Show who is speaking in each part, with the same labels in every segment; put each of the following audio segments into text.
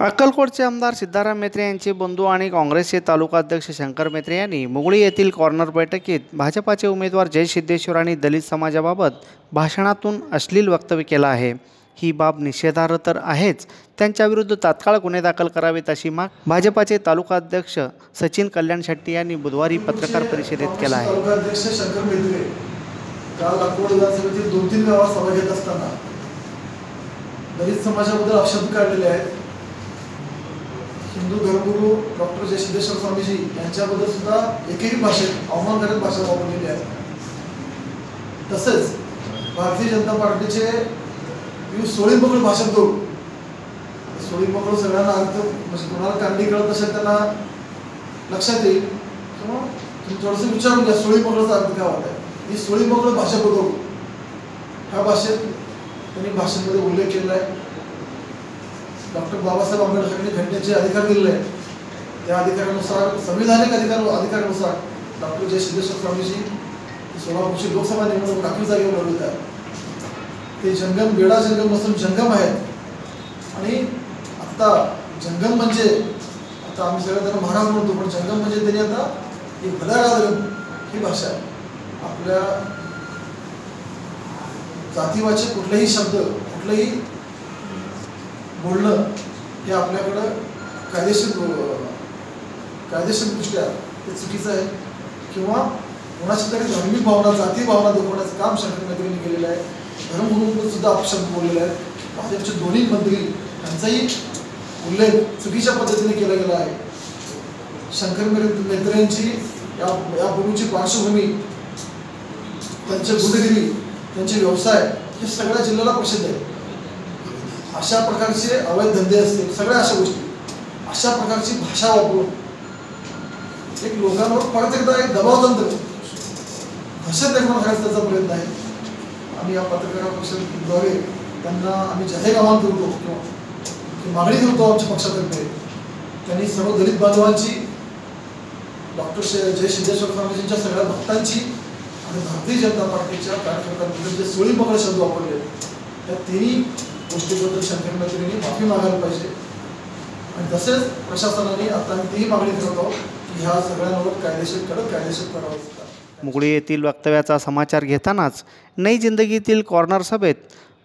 Speaker 1: अक्कलकोटचे आमदार सिद्धाराम मेत्रे यांचे बंधू आणि काँग्रेसचे तालुका अध्यक्ष शंकर मेत्रे यांनी मुगळी येथील कॉर्नर बैठकीत भाजपाचे उमेदवार जय सिद्धेश्वर आणि दलित समाजाबाबत भाषणातून अश्लील वक्तव्य केलं आहे. ही बाब निषेधार्ह तर आहेच. त्यांच्याविरुद्ध तात्काळ गुन्हे दाखल करावेत अशी माग भाजपाचे तालुका अध्यक्ष सचिन कल्याण शेट्टी यांनी बुधवारी पत्रकार परिषदेत केला आहे.
Speaker 2: दलित समाजाबद्दल काढलेले आहेत. हिंदू धर्मगुरू डॉक्टर जय सिद्धेश्वर स्वामीजी यांच्याबद्दल सुद्धा एकही भाषेत अवमानकारक भाषा वापरलेली आहे. तसेच भारतीय जनता पार्टीचे पियुष सोळी पकड भाषण करू. सोळी पकड सगळ्यांना अर्थ म्हणजे कोणाला कांडी कळत असेल त्यांना लक्षात येईल. किंवा तुम्ही थोडंसं विचारून घ्या सोळी पकडचा अर्थ काय होता ही सोळी पकड भाषा बदलू ह्या भाषेत त्यांनी भाषेमध्ये उल्लेख केलेला आहे. डॉक्टर बाबासाहेब आंबेडकरांनी घटनेचे अधिकार दिलेले आहेत. त्या अधिकारानुसार संविधानिक अधिकार अधिकारानुसार डॉक्टर जय सिद्धेश्वर स्वामीजी सोलापूरची लोकसभा निवडणूक राखीव जागेवर लढवत आहेत. ते जंगम वेडा जंगम नसून जंगम आहेत. आणि आत्ता जंगम म्हणजे आता आम्ही सगळं त्यांना महाराज म्हणतो पण जंगम म्हणजे त्यांनी आता ही भदाराजगम ही भाषा आहे. आपल्या जातीवाचे कुठलेही शब्द कुठलेही बोलणं हे आपल्याकडं कायदेशीर अं, कायदेशीरदृष्ट्या ते चुकीचं आहे. किंवा कोणाची तरी धार्मिक भावना जाती भावना दुखवण्याचं काम शंकर केलेलं आहे. धर्मगुरूंवर सुद्धा अपशब्द बोललेले आहेत. भाजपचे दोन्ही मंत्री यांचाही उल्लेख चुकीच्या पद्धतीने केला गेला आहे. शंकर मेत्रे मेत्रेंची या या भूमीची पार्श्वभूमी त्यांचे गुंडगिरी त्यांचे व्यवसाय हे सगळ्या जिल्ह्याला प्रसिद्ध आहे. अशा प्रकारचे अवैध धंदे असतील सगळ्या अशा गोष्टी. अशा प्रकारची भाषा वापरून एक लोकांवर परत एकदा एक दबाव तंत्र दहशत निर्माण करायचा त्याचा प्रयत्न आहे. आम्ही या पत्रकार पक्षाद्वारे त्यांना आम्ही जाहीर आवाहन करतो किंवा मागणी करतो आमच्या पक्षातर्फे त्यांनी सर्व दलित बांधवांची डॉक्टर जय सिद्धेश्वर स्वामीजींच्या सगळ्या भक्तांची आणि भारतीय जनता पार्टीच्या कार्यकर्त्यांबद्दल जे सोळी पकड शब्द वापरले त्या तिन्ही गोष्टीबद्दल शंकर मेत्रेंनी माफी मागायला पाहिजे. आणि तसेच प्रशासनाने आता तीही मागणी करत आहोत की ह्या सगळ्यांवर कायदेशीर कडक कायदेशीर करावं
Speaker 1: मुगळी येथील वक्तव्याचा समाचार घेतानाच नई जिंदगीतील कॉर्नर सभेत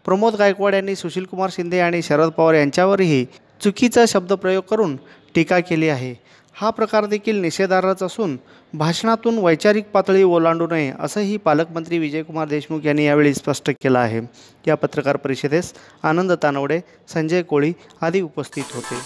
Speaker 1: प्रमोद गायकवाड यांनी सुशीलकुमार शिंदे आणि शरद पवार यांच्यावरही चुकीचा शब्दप्रयोग करून टीका केली आहे. हा प्रकार देखील निषेधार्हच असून भाषणातून वैचारिक पातळी ओलांडू नये असंही पालकमंत्री विजयकुमार देशमुख यांनी यावेळी स्पष्ट केलं आहे. या पत्रकार परिषदेस आनंद तानवडे संजय कोळी आदी उपस्थित होते.